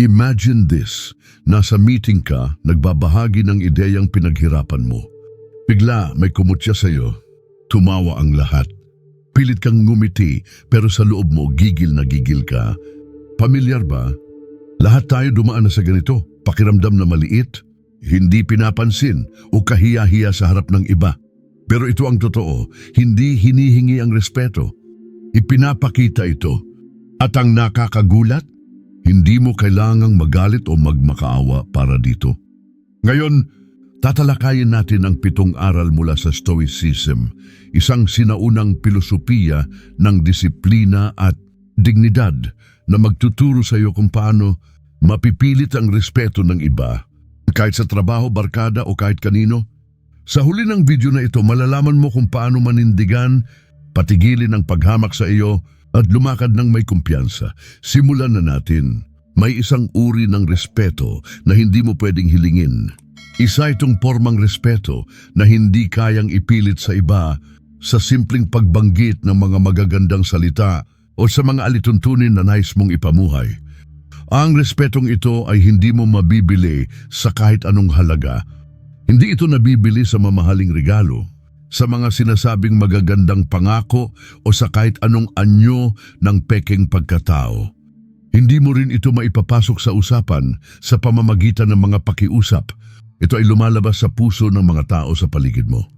Imagine this, nasa meeting ka, nagbabahagi ng ideyang pinaghirapan mo. Bigla may kumutya sa'yo, tumawa ang lahat. Pilit kang ngumiti pero sa loob mo gigil na gigil ka. Pamilyar ba? Lahat tayo dumaan na sa ganito, pakiramdam na maliit, hindi pinapansin o kahiya-hiya sa harap ng iba. Pero ito ang totoo, hindi hinihingi ang respeto. Ipinapakita ito. At ang nakakagulat, hindi mo kailangang magalit o magmakaawa para dito. Ngayon, tatalakayin natin ang pitong aral mula sa Stoicism, isang sinaunang pilosopiya ng disiplina at dignidad na magtuturo sa iyo kung paano mapipilit ang respeto ng iba, kahit sa trabaho, barkada o kahit kanino. Sa huli ng video na ito, malalaman mo kung paano manindigan, patigilin ang paghamak sa iyo at lumakad ng may kumpiyansa. Simulan na natin. May isang uri ng respeto na hindi mo pwedeng hilingin. Isa itong formang respeto na hindi kayang ipilit sa iba sa simpleng pagbanggit ng mga magagandang salita o sa mga alituntunin na nais mong ipamuhay. Ang respetong ito ay hindi mo mabibili sa kahit anong halaga. Hindi ito nabibili sa mamahaling regalo, sa mga sinasabing magagandang pangako o sa kahit anong anyo ng peking pagkatao. Hindi mo rin ito maipapasok sa usapan sa pamamagitan ng mga pakiusap. Ito ay lumalabas sa puso ng mga tao sa paligid mo.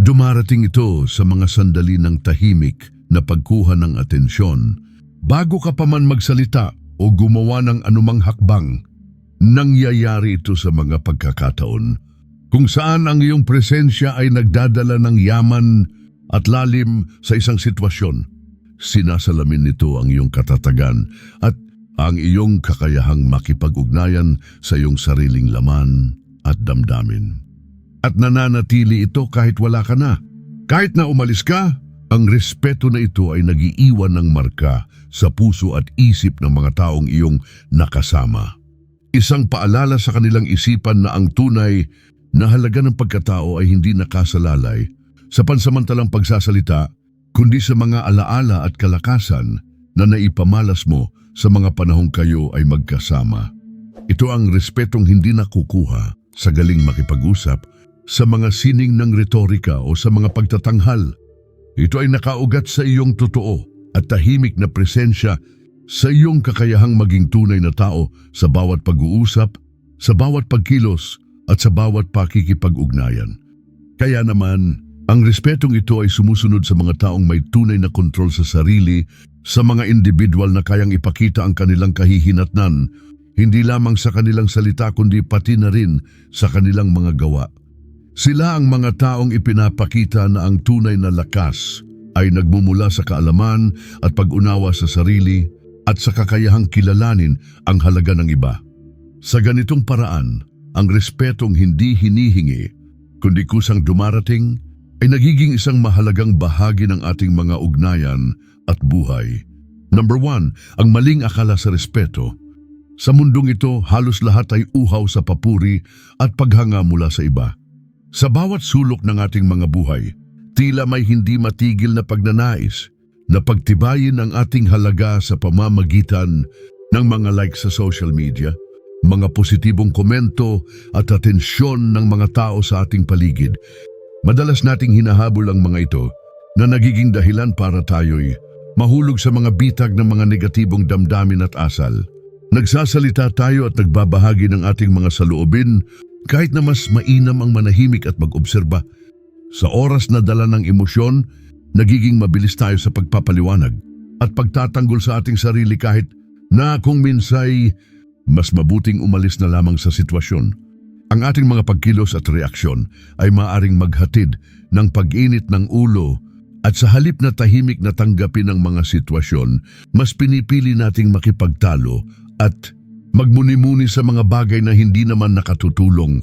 Dumarating ito sa mga sandali ng tahimik na pagkuha ng atensyon. Bago ka pa man magsalita o gumawa ng anumang hakbang, nangyayari ito sa mga pagkakataon kung saan ang iyong presensya ay nagdadala ng yaman at lalim sa isang sitwasyon. Sinasalamin nito ang iyong katatagan at ang iyong kakayahang makipag-ugnayan sa iyong sariling laman at damdamin. At nananatili ito kahit wala ka na. Kahit na umalis ka, ang respeto na ito ay nagiiwan ng marka sa puso at isip ng mga taong iyong nakasama. Isang paalala sa kanilang isipan na ang tunay na halaga ng pagkatao ay hindi nakasalalay sa pansamantalang pagsasalita, kundi sa mga alaala at kalakasan na naipamalas mo sa mga panahong kayo ay magkasama. Ito ang respetong hindi nakukuha sa galing makipag-usap, sa mga sining ng retorika o sa mga pagtatanghal. Ito ay nakaugat sa iyong totoo at tahimik na presensya sa iyong kakayahang maging tunay na tao sa bawat pag-uusap, sa bawat pagkilos at sa bawat pakikipag-ugnayan. Kaya naman, ang respetong ito ay sumusunod sa mga taong may tunay na kontrol sa sarili, sa mga individual na kayang ipakita ang kanilang kahihinatnan, hindi lamang sa kanilang salita kundi pati na rin sa kanilang mga gawa. Sila ang mga taong ipinapakita na ang tunay na lakas ay nagmumula sa kaalaman at pag-unawa sa sarili at sa kakayahang kilalanin ang halaga ng iba. Sa ganitong paraan, ang respetong hindi hinihingi, kundi kusang dumarating, ay nagiging isang mahalagang bahagi ng ating mga ugnayan at buhay. Number one, ang maling akala sa respeto. Sa mundong ito, halos lahat ay uhaw sa papuri at paghanga mula sa iba. Sa bawat sulok ng ating mga buhay, tila may hindi matigil na pagnanais na pagtibayin ang ating halaga sa pamamagitan ng mga likes sa social media, mga positibong komento at atensyon ng mga tao sa ating paligid. Madalas nating hinahabol ang mga ito na nagiging dahilan para tayo'y mahulog sa mga bitag ng mga negatibong damdamin at asal. Nagsasalita tayo at nagbabahagi ng ating mga saloobin kahit na mas mainam ang manahimik at mag-obserba. Sa oras na dala ng emosyon, nagiging mabilis tayo sa pagpapaliwanag at pagtatanggol sa ating sarili kahit na kung minsay mas mabuting umalis na lamang sa sitwasyon. Ang ating mga pagkilos at reaksyon ay maaring maghatid ng pag-init ng ulo at sa halip na tahimik na tanggapin ang mga sitwasyon, mas pinipili nating makipagtalo at magmuni-muni sa mga bagay na hindi naman nakatutulong.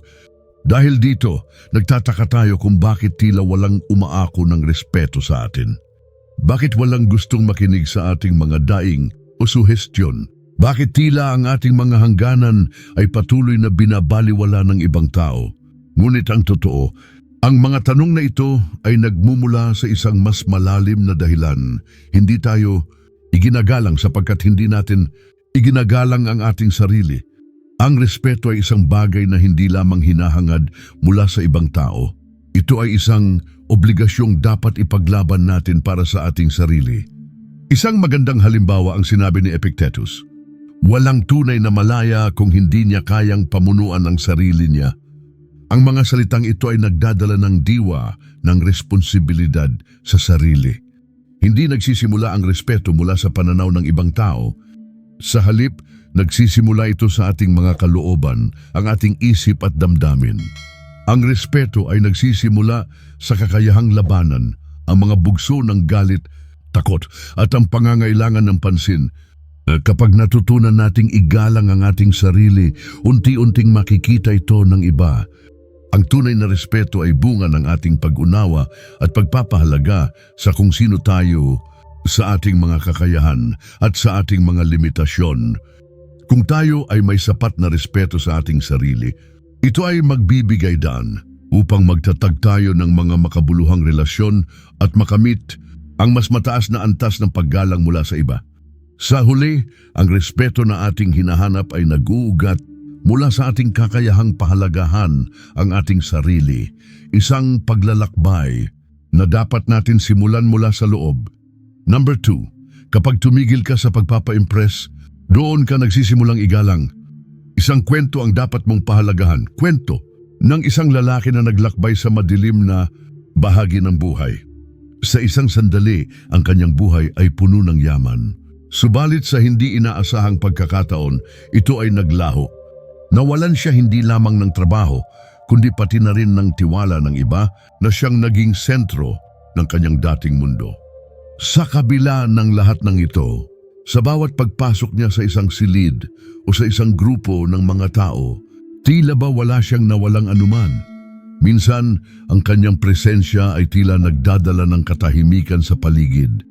Dahil dito, nagtataka tayo kung bakit tila walang umaako ng respeto sa atin. Bakit walang gustong makinig sa ating mga daing o suhestyon? Bakit tila ang ating mga hangganan ay patuloy na binabaliwala ng ibang tao? Ngunit ang totoo, ang mga tanong na ito ay nagmumula sa isang mas malalim na dahilan. Hindi tayo iginagalang sapagkat hindi natin iginagalang ang ating sarili. Ang respeto ay isang bagay na hindi lamang hinahangad mula sa ibang tao. Ito ay isang obligasyong dapat ipaglaban natin para sa ating sarili. Isang magandang halimbawa ang sinabi ni Epictetus. Walang tunay na malaya kung hindi niya kayang pamunuan ang sarili niya. Ang mga salitang ito ay nagdadala ng diwa ng responsibilidad sa sarili. Hindi nagsisimula ang respeto mula sa pananaw ng ibang tao. Sa halip, nagsisimula ito sa ating mga kalooban, ang ating isip at damdamin. Ang respeto ay nagsisimula sa kakayahang labanan, ang mga bugso ng galit, takot at ang pangangailangan ng pansin. Eh, Kapag natutunan nating igalang ang ating sarili, unti-unting makikita ito ng iba. Ang tunay na respeto ay bunga ng ating pag-unawa at pagpapahalaga sa kung sino tayo, sa ating mga kakayahan at sa ating mga limitasyon. Kung tayo ay may sapat na respeto sa ating sarili, ito ay magbibigay daan upang magtatag tayo ng mga makabuluhang relasyon at makamit ang mas mataas na antas ng paggalang mula sa iba. Sa huli, ang respeto na ating hinahanap ay nag-uugat mula sa ating kakayahang pahalagahan ang ating sarili, isang paglalakbay na dapat natin simulan mula sa loob. Number two, kapag tumigil ka sa pagpapa-impress, doon ka nagsisimulang igalang. Isang kwento ang dapat mong pahalagahan, kwento ng isang lalaki na naglakbay sa madilim na bahagi ng buhay. Sa isang sandali, ang kanyang buhay ay puno ng yaman. Subalit sa hindi inaasahang pagkakataon, ito ay naglaho. Nawalan siya hindi lamang ng trabaho, kundi pati na rin ng tiwala ng iba na siyang naging sentro ng kanyang dating mundo. Sa kabila ng lahat ng ito, sa bawat pagpasok niya sa isang silid o sa isang grupo ng mga tao, tila ba wala siyang nawalang anuman. Minsan, ang kanyang presensya ay tila nagdadala ng katahimikan sa paligid.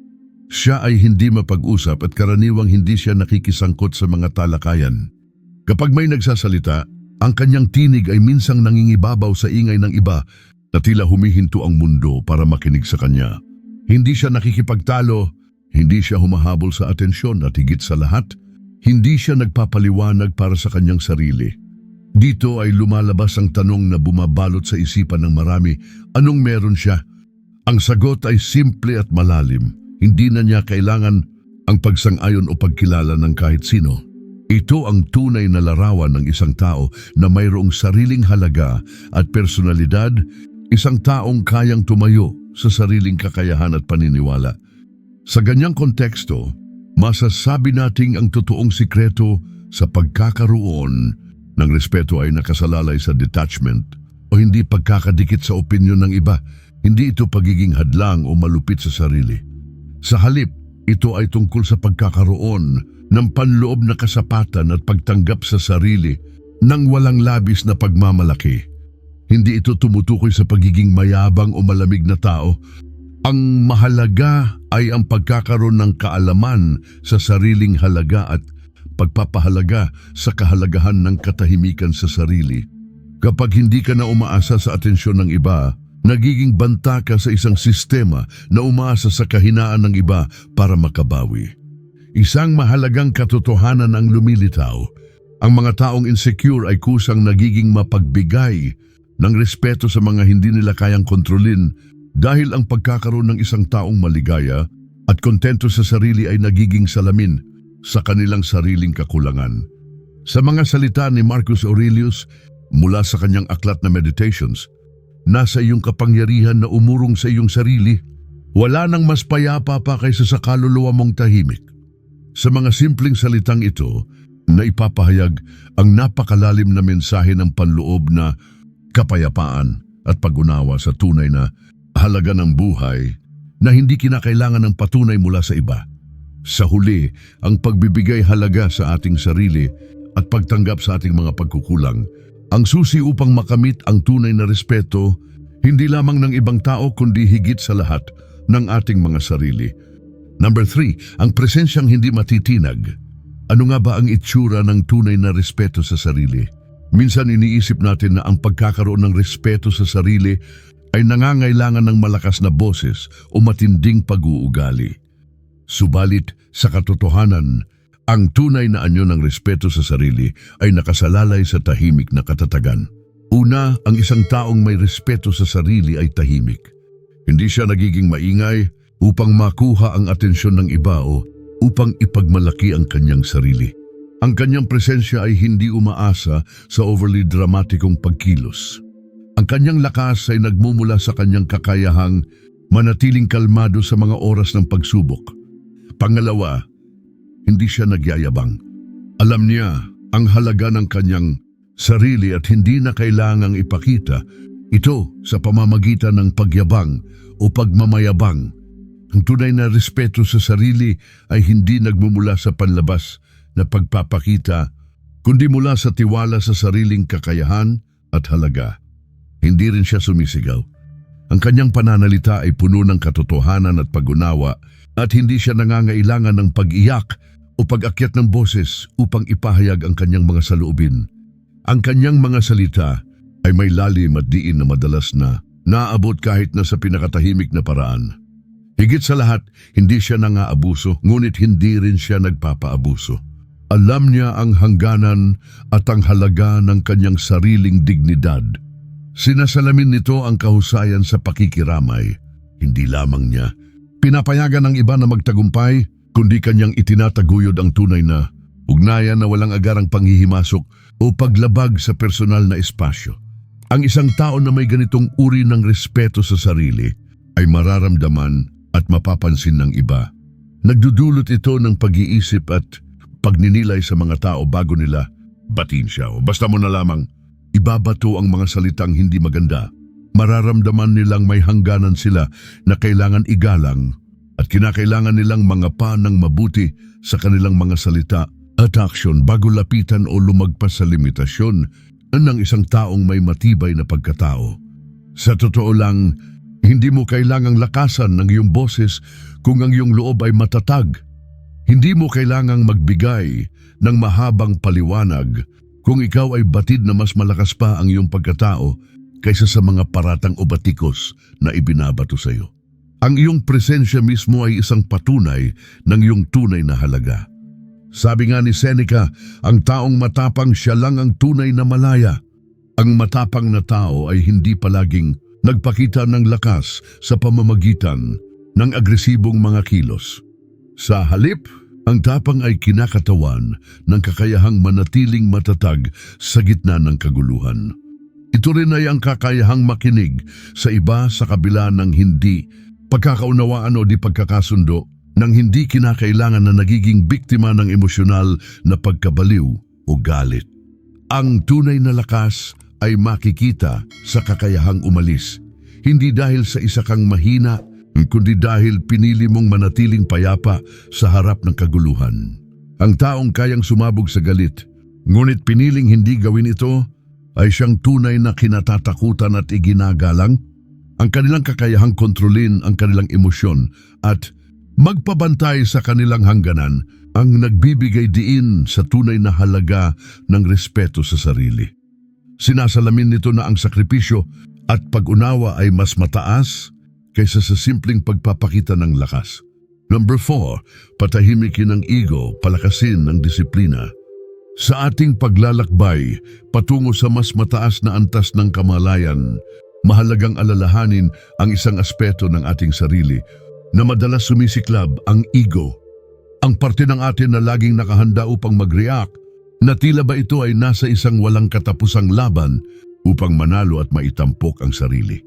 Siya ay hindi mapag-usap at karaniwang hindi siya nakikisangkot sa mga talakayan. Kapag may nagsasalita, ang kanyang tinig ay minsang nangingibabaw sa ingay ng iba na tila humihinto ang mundo para makinig sa kanya. Hindi siya nakikipagtalo, hindi siya humahabol sa atensyon at higit sa lahat, hindi siya nagpapaliwanag para sa kanyang sarili. Dito ay lumalabas ang tanong na bumabalot sa isipan ng marami, anong meron siya? Ang sagot ay simple at malalim. Hindi na niya kailangan ang pagsang-ayon o pagkilala ng kahit sino. Ito ang tunay na larawan ng isang tao na mayroong sariling halaga at personalidad, isang taong kayang tumayo sa sariling kakayahan at paniniwala. Sa ganyang konteksto, masasabi nating ang totoong sikreto sa pagkakaroon ng respeto ay nakasalalay sa detachment o hindi pagkakadikit sa opinyon ng iba. Hindi ito pagiging hadlang o malupit sa sarili. Sa halip, ito ay tungkol sa pagkakaroon ng panloob na kasapatan at pagtanggap sa sarili ng walang labis na pagmamalaki. Hindi ito tumutukoy sa pagiging mayabang o malamig na tao. Ang mahalaga ay ang pagkakaroon ng kaalaman sa sariling halaga at pagpapahalaga sa kahalagahan ng katahimikan sa sarili. Kapag hindi ka na umaasa sa atensyon ng iba, nagiging banta ka sa isang sistema na umaasa sa kahinaan ng iba para makabawi. Isang mahalagang katotohanan ang lumilitaw. Ang mga taong insecure ay kusang nagiging mapagbigay ng respeto sa mga hindi nila kayang kontrolin dahil ang pagkakaroon ng isang taong maligaya at kontento sa sarili ay nagiging salamin sa kanilang sariling kakulangan. Sa mga salita ni Marcus Aurelius mula sa kanyang aklat na Meditations, nasa iyong kapangyarihan na umurong sa iyong sarili, wala nang mas payapa pa kaysa sa kaluluwa mong tahimik. Sa mga simpleng salitang ito, na ipapahayag ang napakalalim na mensahe ng panloob na kapayapaan at pag-unawa sa tunay na halaga ng buhay na hindi kinakailangan ng patunay mula sa iba. Sa huli, ang pagbibigay halaga sa ating sarili at pagtanggap sa ating mga pagkukulang, ang susi upang makamit ang tunay na respeto, hindi lamang ng ibang tao kundi higit sa lahat ng ating mga sarili. Number three, ang presensyang hindi matitinag. Ano nga ba ang itsura ng tunay na respeto sa sarili? Minsan iniisip natin na ang pagkakaroon ng respeto sa sarili ay nangangailangan ng malakas na boses o matinding pag-uugali. Subalit sa katotohanan, Ang tunay na anyo ng respeto sa sarili ay nakasalalay sa tahimik na katatagan. Una, ang isang taong may respeto sa sarili ay tahimik. Hindi siya nagiging maingay upang makuha ang atensyon ng iba o upang ipagmalaki ang kanyang sarili. Ang kanyang presensya ay hindi umaasa sa overly dramatikong pagkilos. Ang kanyang lakas ay nagmumula sa kanyang kakayahang manatiling kalmado sa mga oras ng pagsubok. Pangalawa, hindi siya nagyayabang. Alam niya ang halaga ng kanyang sarili at hindi na kailangang ipakita ito sa pamamagitan ng pagyabang o pagmamayabang. Ang tunay na respeto sa sarili ay hindi nagmumula sa panlabas na pagpapakita, kundi mula sa tiwala sa sariling kakayahan at halaga. Hindi rin siya sumisigaw. Ang kanyang pananalita ay puno ng katotohanan at pag-unawa at hindi siya nangangailangan ng pag-iyak o pag-akyat ng boses upang ipahayag ang kanyang mga saloobin. Ang kanyang mga salita ay may lalim at diin na madalas na naabot kahit na sa pinakatahimik na paraan. Higit sa lahat, hindi siya nangaabuso, ngunit hindi rin siya nagpapaabuso. Alam niya ang hangganan at ang halaga ng kanyang sariling dignidad. Sinasalamin nito ang kahusayan sa pakikiramay. Hindi lamang niya. Pinapayagan ng iba na magtagumpay, kundi kanyang itinataguyod ang tunay na ugnayan na walang agarang panghihimasok o paglabag sa personal na espasyo. Ang isang tao na may ganitong uri ng respeto sa sarili ay mararamdaman at mapapansin ng iba. Nagdudulot ito ng pag-iisip at pagninilay sa mga tao bago nila batin siya o basta mo na lamang ibabato ang mga salitang hindi maganda. Mararamdaman nilang may hangganan sila na kailangan igalang at kinakailangan nilang mga pa ng mabuti sa kanilang mga salita at aksyon bago lapitan o lumagpas sa limitasyon ng isang taong may matibay na pagkatao. Sa totoo lang, hindi mo kailangang lakasan ng iyong boses kung ang iyong loob ay matatag. Hindi mo kailangang magbigay ng mahabang paliwanag kung ikaw ay batid na mas malakas pa ang iyong pagkatao kaysa sa mga paratang o batikos na ibinabato sa iyo. Ang iyong presensya mismo ay isang patunay ng iyong tunay na halaga. Sabi nga ni Seneca, ang taong matapang siya lang ang tunay na malaya. Ang matapang na tao ay hindi palaging nagpakita ng lakas sa pamamagitan ng agresibong mga kilos. Sa halip, ang tapang ay kinakatawan ng kakayahang manatiling matatag sa gitna ng kaguluhan. Ito rin ay ang kakayahang makinig sa iba sa kabila ng hindi pagkakaunawaan o di pagkakasundo ng hindi kinakailangan na nagiging biktima ng emosyonal na pagkabaliw o galit. Ang tunay na lakas ay makikita sa kakayahang umalis, hindi dahil sa isa kang mahina kundi dahil pinili mong manatiling payapa sa harap ng kaguluhan. Ang taong kayang sumabog sa galit, ngunit piniling hindi gawin ito, ay siyang tunay na kinatatakutan at iginagalang. Ang kanilang kakayahang kontrolin ang kanilang emosyon at magpabantay sa kanilang hangganan ang nagbibigay diin sa tunay na halaga ng respeto sa sarili. Sinasalamin nito na ang sakripisyo at pag-unawa ay mas mataas kaysa sa simpleng pagpapakita ng lakas. Number 4, patahimikin ang ego, palakasin ang disiplina. Sa ating paglalakbay patungo sa mas mataas na antas ng kamalayan, mahalagang alalahanin ang isang aspeto ng ating sarili na madalas sumisiklab ang ego. Ang parte ng atin na laging nakahanda upang mag-react na tila ba ito ay nasa isang walang katapusang laban upang manalo at maitampok ang sarili.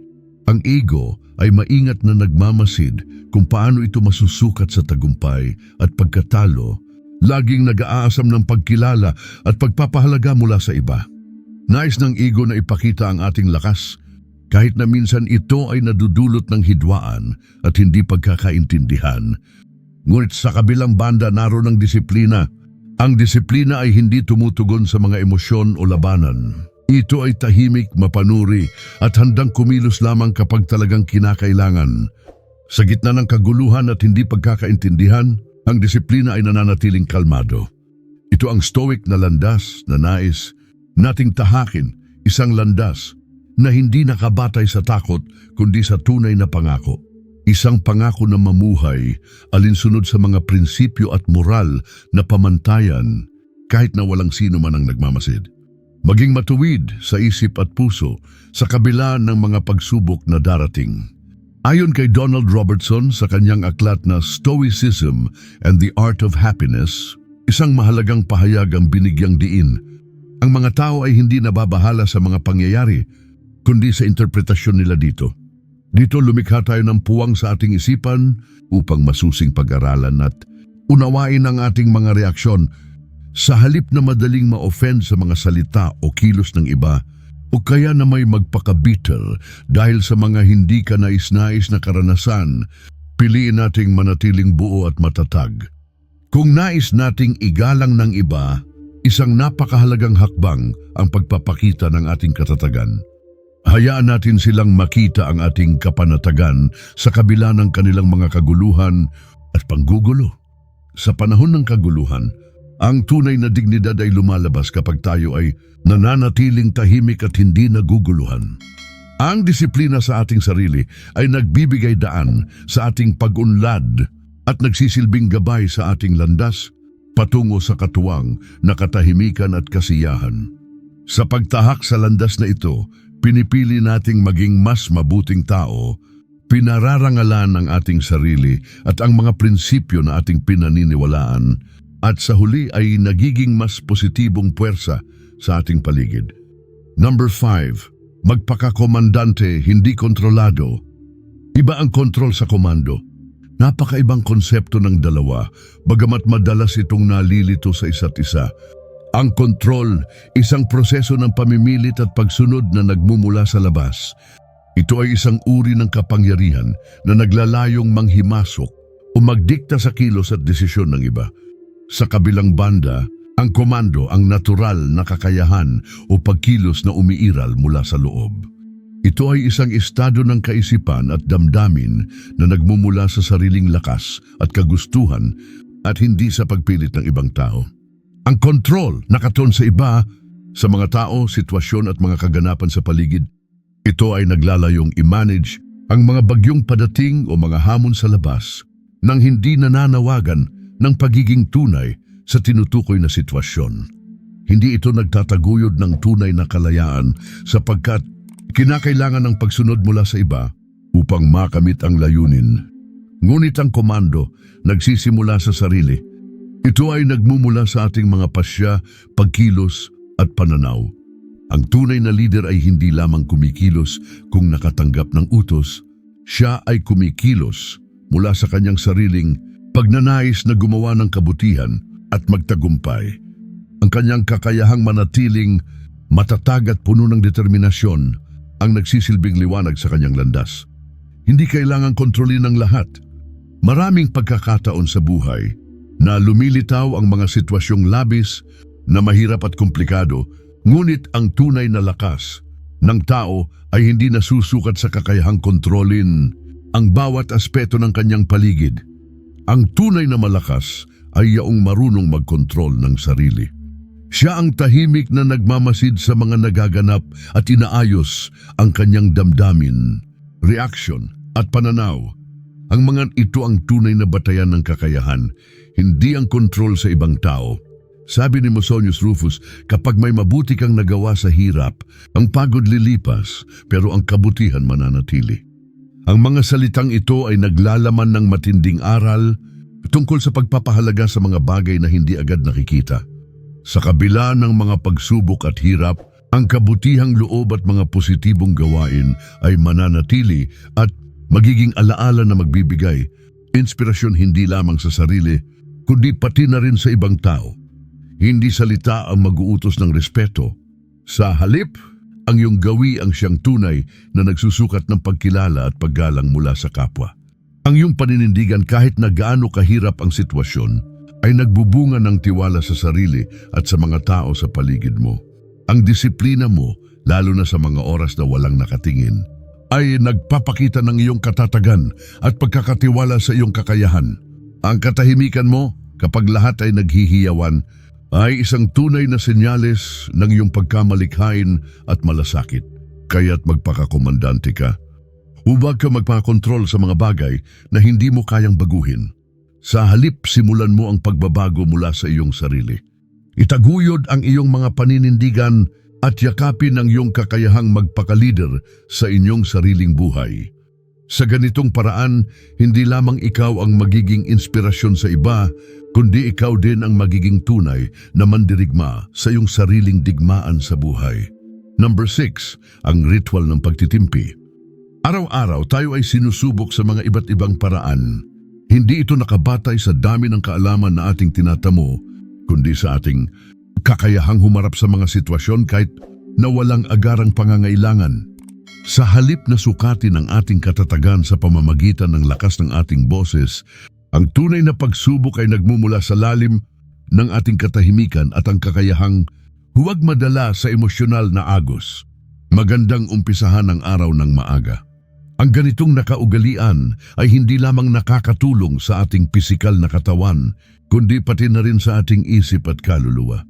Ang ego ay maingat na nagmamasid kung paano ito masusukat sa tagumpay at pagkatalo, laging nag-aasam ng pagkilala at pagpapahalaga mula sa iba. Nais ng ego na ipakita ang ating lakas, kahit na minsan ito ay nadudulot ng hidwaan at hindi pagkakaintindihan. Ngunit sa kabilang banda naroon ang disiplina. Ang disiplina ay hindi tumutugon sa mga emosyon o labanan. Ito ay tahimik, mapanuri at handang kumilos lamang kapag talagang kinakailangan. Sa gitna ng kaguluhan at hindi pagkakaintindihan, ang disiplina ay nananatiling kalmado. Ito ang stoic na landas na nais nating tahakin, isang landas na hindi nakabatay sa takot kundi sa tunay na pangako. Isang pangako na mamuhay alinsunod sa mga prinsipyo at moral na pamantayan kahit na walang sino man ang nagmamasid. Maging matuwid sa isip at puso sa kabila ng mga pagsubok na darating. Ayon kay Donald Robertson sa kanyang aklat na Stoicism and the Art of Happiness, isang mahalagang pahayag ang binigyang diin. Ang mga tao ay hindi nababahala sa mga pangyayari, kundi sa interpretasyon nila dito. Dito lumikha tayo ng puwang sa ating isipan upang masusing pag-aralan at unawain ang ating mga reaksyon sa halip na madaling ma-offend sa mga salita o kilos ng iba o kaya na may magpakabitter dahil sa mga hindi ka nais-nais na karanasan, piliin nating manatiling buo at matatag. Kung nais nating igalang ng iba, isang napakahalagang hakbang ang pagpapakita ng ating katatagan. Hayaan natin silang makita ang ating kapanatagan sa kabila ng kanilang mga kaguluhan at panggugulo. Sa panahon ng kaguluhan, ang tunay na dignidad ay lumalabas kapag tayo ay nananatiling tahimik at hindi naguguluhan. Ang disiplina sa ating sarili ay nagbibigay daan sa ating pag-unlad at nagsisilbing gabay sa ating landas patungo sa katuwang na katahimikan at kasiyahan. Sa pagtahak sa landas na ito, pinipili nating maging mas mabuting tao, pinararangalan ang ating sarili at ang mga prinsipyo na ating pinaniniwalaan at sa huli ay nagiging mas positibong puwersa sa ating paligid. Number 5. Magpakakomandante, hindi kontrolado. Iba ang kontrol sa komando. Napakaibang konsepto ng dalawa, bagamat madalas itong nalilito sa isa't isa. Ang kontrol, isang proseso ng pamimilit at pagsunod na nagmumula sa labas. Ito ay isang uri ng kapangyarihan na naglalayong manghimasok o magdikta sa kilos at desisyon ng iba. Sa kabilang banda, ang komando ang natural na kakayahan o pagkilos na umiiral mula sa loob. Ito ay isang estado ng kaisipan at damdamin na nagmumula sa sariling lakas at kagustuhan at hindi sa pagpilit ng ibang tao. Ang kontrol nakaton sa iba, sa mga tao, sitwasyon at mga kaganapan sa paligid. Ito ay naglalayong i-manage ang mga bagyong padating o mga hamon sa labas nang hindi nananawagan ng pagiging tunay sa tinutukoy na sitwasyon. Hindi ito nagtataguyod ng tunay na kalayaan sapagkat kinakailangan ng pagsunod mula sa iba upang makamit ang layunin. Ngunit ang komando nagsisimula sa sarili. Ito ay nagmumula sa ating mga pasya, pagkilos at pananaw. Ang tunay na leader ay hindi lamang kumikilos kung nakatanggap ng utos, siya ay kumikilos mula sa kanyang sariling pagnanais na gumawa ng kabutihan at magtagumpay. Ang kanyang kakayahang manatiling matatag at puno ng determinasyon ang nagsisilbing liwanag sa kanyang landas. Hindi kailangang kontrolin ng lahat. Maraming pagkakataon sa buhay na lumilitaw ang mga sitwasyong labis na mahirap at komplikado, ngunit ang tunay na lakas ng tao ay hindi nasusukat sa kakayahang kontrolin ang bawat aspeto ng kanyang paligid. Ang tunay na malakas ay yaong marunong magkontrol ng sarili. Siya ang tahimik na nagmamasid sa mga nagaganap at inaayos ang kanyang damdamin, reaksyon at pananaw. Ang mga ito ang tunay na batayan ng kakayahan, hindi ang kontrol sa ibang tao. Sabi ni Musonius Rufus, kapag may mabuti kang nagawa sa hirap, ang pagod lilipas, pero ang kabutihan mananatili. Ang mga salitang ito ay naglalaman ng matinding aral tungkol sa pagpapahalaga sa mga bagay na hindi agad nakikita. Sa kabila ng mga pagsubok at hirap, ang kabutihang loob at mga positibong gawain ay mananatili at magiging alaala na magbibigay inspirasyon hindi lamang sa sarili, kundi pati na rin sa ibang tao. Hindi salita ang mag-uutos ng respeto. Sa halip, ang iyong gawi ang siyang tunay na nagsusukat ng pagkilala at paggalang mula sa kapwa. Ang iyong paninindigan kahit na gaano kahirap ang sitwasyon ay nagbubunga ng tiwala sa sarili at sa mga tao sa paligid mo. Ang disiplina mo, lalo na sa mga oras na walang nakatingin, ay nagpapakita ng iyong katatagan at pagkakatiwala sa iyong kakayahan. Ang katahimikan mo, kapag lahat ay naghihiyawan, ay isang tunay na senyales ng iyong pagkamalikhain at malasakit. Kaya't magpakakomandante ka. Huwag ka magpakontrol sa mga bagay na hindi mo kayang baguhin. Sa halip, simulan mo ang pagbabago mula sa iyong sarili. Itaguyod ang iyong mga paninindigan at yakapin ang iyong kakayahang magpakalider sa inyong sariling buhay. Sa ganitong paraan, hindi lamang ikaw ang magiging inspirasyon sa iba, kundi ikaw din ang magiging tunay na mandirigma sa iyong sariling digmaan sa buhay. Number 6, ang ritual ng pagtitimpi. Araw-araw tayo ay sinusubok sa mga iba't ibang paraan. Hindi ito nakabatay sa dami ng kaalaman na ating tinatamo, kundi sa ating kakayahang humarap sa mga sitwasyon kahit na walang agarang pangangailangan. Sa halip na sukatin ang ating katatagan sa pamamagitan ng lakas ng ating boses, ang tunay na pagsubok ay nagmumula sa lalim ng ating katahimikan at ang kakayahang huwag madala sa emosyonal na agos. Magandang umpisahan ang araw ng maaga. Ang ganitong nakaugalian ay hindi lamang nakakatulong sa ating pisikal na katawan, kundi pati na rin sa ating isip at kaluluwa.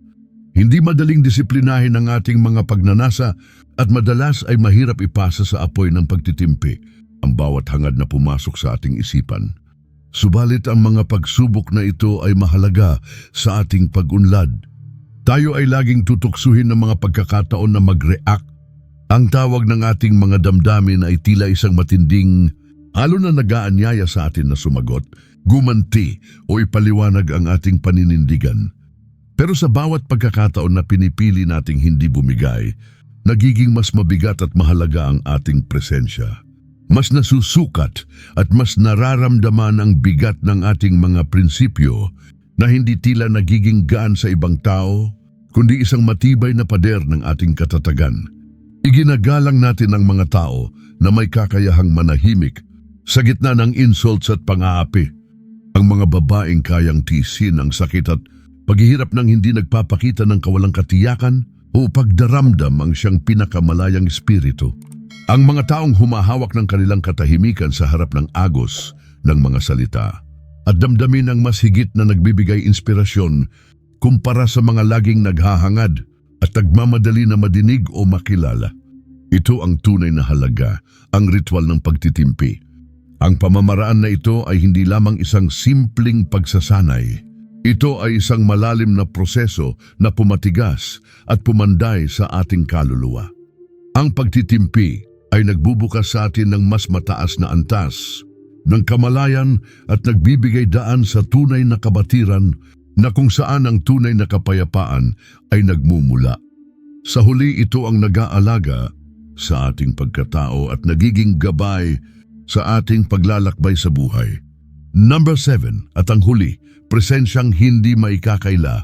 Hindi madaling disiplinahin ang ating mga pagnanasa at madalas ay mahirap ipasa sa apoy ng pagtitimpi ang bawat hangad na pumasok sa ating isipan. Subalit ang mga pagsubok na ito ay mahalaga sa ating pag-unlad. Tayo ay laging tutuksuhin ng mga pagkakataon na mag-react. Ang tawag ng ating mga damdamin ay tila isang matinding halo na nagaanyaya sa atin na sumagot, gumanti o ipaliwanag ang ating paninindigan. Pero sa bawat pagkakataon na pinipili nating hindi bumigay, nagiging mas mabigat at mahalaga ang ating presensya. Mas nasusukat at mas nararamdaman ang bigat ng ating mga prinsipyo na hindi tila nagiging gaan sa ibang tao, kundi isang matibay na pader ng ating katatagan. Iginagalang natin ang mga tao na may kakayahang manahimik sa gitna ng insults at pang-aapi. Ang mga babaeng kayang tisin ang sakit at paghihirap ng hindi nagpapakita ng kawalang katiyakan o pagdaramdam ang siyang pinakamalayang espiritu. Ang mga taong humahawak ng kanilang katahimikan sa harap ng agos ng mga salita at damdamin ang mas higit na nagbibigay inspirasyon kumpara sa mga laging naghahangad at nagmamadali na madinig o makilala. Ito ang tunay na halaga, ang ritual ng pagtitimpi. Ang pamamaraan na ito ay hindi lamang isang simpleng pagsasanay. Ito ay isang malalim na proseso na pumatigas at pumanday sa ating kaluluwa. Ang pagtitimpi ay nagbubukas sa atin ng mas mataas na antas, ng kamalayan at nagbibigay daan sa tunay na kabatiran na kung saan ang tunay na kapayapaan ay nagmumula. Sa huli ito ang nag-aalaga sa ating pagkatao at nagiging gabay sa ating paglalakbay sa buhay. Number 7 at ang huli, presensyang hindi maikakaila.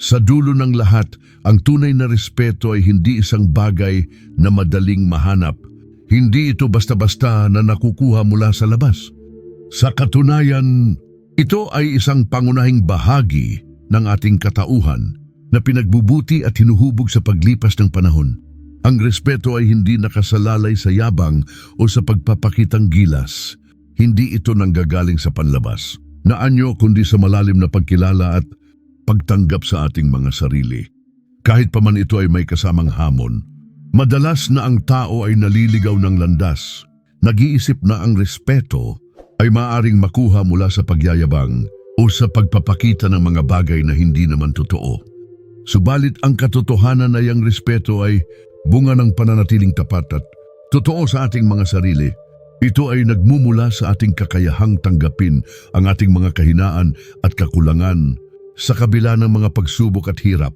Sa dulo ng lahat, ang tunay na respeto ay hindi isang bagay na madaling mahanap. Hindi ito basta-basta na nakukuha mula sa labas. Sa katunayan, ito ay isang pangunahing bahagi ng ating katauhan na pinagbubuti at hinuhubog sa paglipas ng panahon. Ang respeto ay hindi nakasalalay sa yabang o sa pagpapakitang gilas. Hindi ito nanggagaling sa panlabas. Na anyo kundi sa malalim na pagkilala at pagtanggap sa ating mga sarili. Kahit pa man ito ay may kasamang hamon, madalas na ang tao ay naliligaw ng landas. Nag-iisip na ang respeto ay maaring makuha mula sa pagyayabang o sa pagpapakita ng mga bagay na hindi naman totoo. Subalit ang katotohanan ay ang respeto ay bunga ng pananatiling tapat at totoo sa ating mga sarili. Ito ay nagmumula sa ating kakayahang tanggapin ang ating mga kahinaan at kakulangan sa kabila ng mga pagsubok at hirap.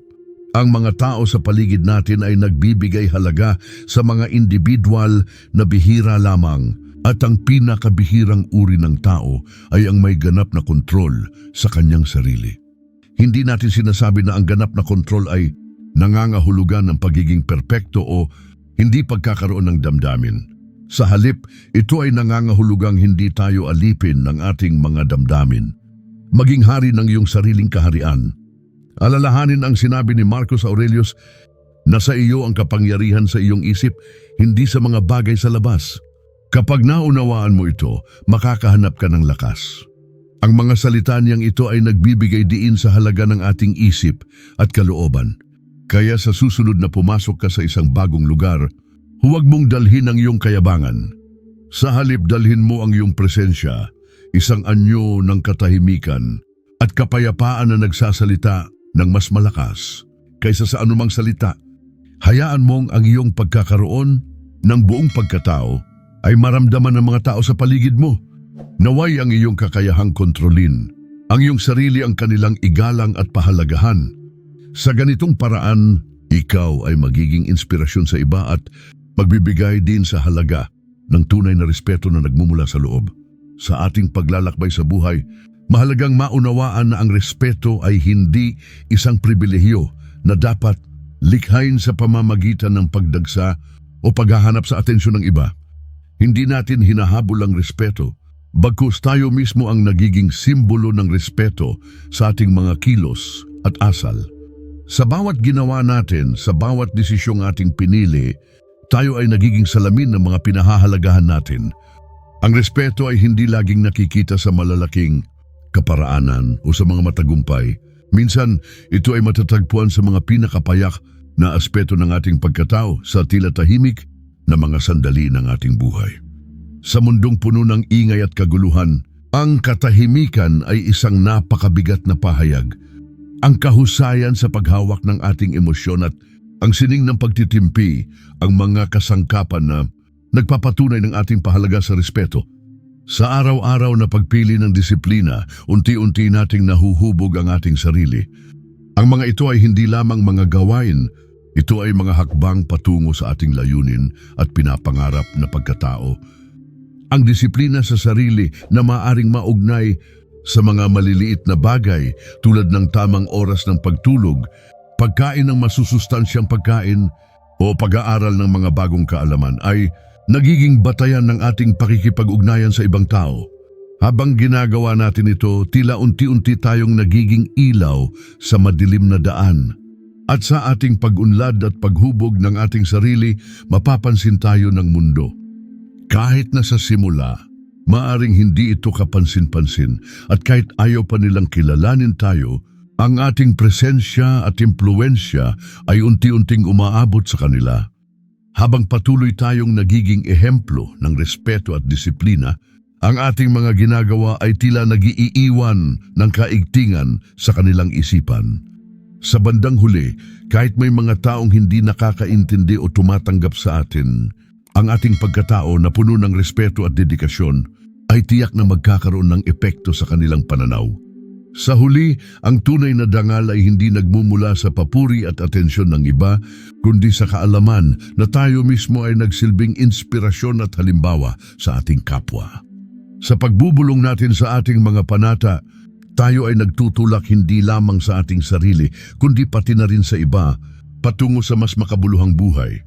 Ang mga tao sa paligid natin ay nagbibigay halaga sa mga individual na bihira lamang at ang pinakabihirang uri ng tao ay ang may ganap na kontrol sa kanyang sarili. Hindi natin sinasabi na ang ganap na kontrol ay nangangahulugan ng pagiging perpekto o hindi pagkakaroon ng damdamin. Sa halip, ito ay nangangahulugang hindi tayo alipin ng ating mga damdamin. Maging hari ng iyong sariling kaharian. Alalahanin ang sinabi ni Marcus Aurelius na sa iyo ang kapangyarihan sa iyong isip, hindi sa mga bagay sa labas. Kapag naunawaan mo ito, makakahanap ka ng lakas. Ang mga salita niyang ito ay nagbibigay diin sa halaga ng ating isip at kalooban. Kaya sa susunod na pumasok ka sa isang bagong lugar, huwag mong dalhin ang iyong kayabangan. Sa halip dalhin mo ang iyong presensya, isang anyo ng katahimikan at kapayapaan na nagsasalita ng mas malakas kaysa sa anumang salita. Hayaan mong ang iyong pagkakaroon ng buong pagkatao ay maramdaman ng mga tao sa paligid mo. Naway ang iyong kakayahang kontrolin, ang iyong sarili ang kanilang igalang at pahalagahan. Sa ganitong paraan, ikaw ay magiging inspirasyon sa iba at magbibigay din sa halaga ng tunay na respeto na nagmumula sa loob. Sa ating paglalakbay sa buhay, mahalagang maunawaan na ang respeto ay hindi isang pribilehiyo na dapat likhain sa pamamagitan ng pagdagsa o paghahanap sa atensyon ng iba. Hindi natin hinahabol ang respeto, bagkus tayo mismo ang nagiging simbolo ng respeto sa ating mga kilos at asal. Sa bawat ginawa natin, sa bawat desisyong ating pinili, tayo ay nagiging salamin ng mga pinahahalagahan natin. Ang respeto ay hindi laging nakikita sa malalaking kaparaanan o sa mga matagumpay. Minsan, ito ay matatagpuan sa mga pinakapayak na aspeto ng ating pagkatao sa tila tahimik na mga sandali ng ating buhay. Sa mundong puno ng ingay at kaguluhan, ang katahimikan ay isang napakabigat na pahayag. Ang kahusayan sa paghawak ng ating emosyon at ang sining ng pagtitimpi ang mga kasangkapan na nagpapatunay ng ating pahalaga sa respeto. Sa araw-araw na pagpili ng disiplina, unti-unti nating nahuhubog ang ating sarili. Ang mga ito ay hindi lamang mga gawain, ito ay mga hakbang patungo sa ating layunin at pinapangarap na pagkatao. Ang disiplina sa sarili na maaring maugnay sa mga maliliit na bagay tulad ng tamang oras ng pagtulog, pagkain ng masusustansyang pagkain o pag-aaral ng mga bagong kaalaman ay nagiging batayan ng ating pakikipag-ugnayan sa ibang tao. Habang ginagawa natin ito, tila unti-unti tayong nagiging ilaw sa madilim na daan. At sa ating pag-unlad at paghubog ng ating sarili, mapapansin tayo ng mundo. Kahit na sa simula, maaring hindi ito kapansin-pansin at kahit ayaw pa nilang kilalanin tayo, ang ating presensya at impluensya ay unti-unting umaabot sa kanila. Habang patuloy tayong nagiging ehemplo ng respeto at disiplina, ang ating mga ginagawa ay tila nagiiiwan ng kaigtingan sa kanilang isipan. Sa bandang huli, kahit may mga taong hindi nakakaintindi o tumatanggap sa atin, ang ating pagkatao na puno ng respeto at dedikasyon ay tiyak na magkakaroon ng epekto sa kanilang pananaw. Sa huli, ang tunay na dangal ay hindi nagmumula sa papuri at atensyon ng iba, kundi sa kaalaman na tayo mismo ay nagsilbing inspirasyon at halimbawa sa ating kapwa. Sa pagbubulong natin sa ating mga panata, tayo ay nagtutulak hindi lamang sa ating sarili, kundi pati na rin sa iba, patungo sa mas makabuluhang buhay.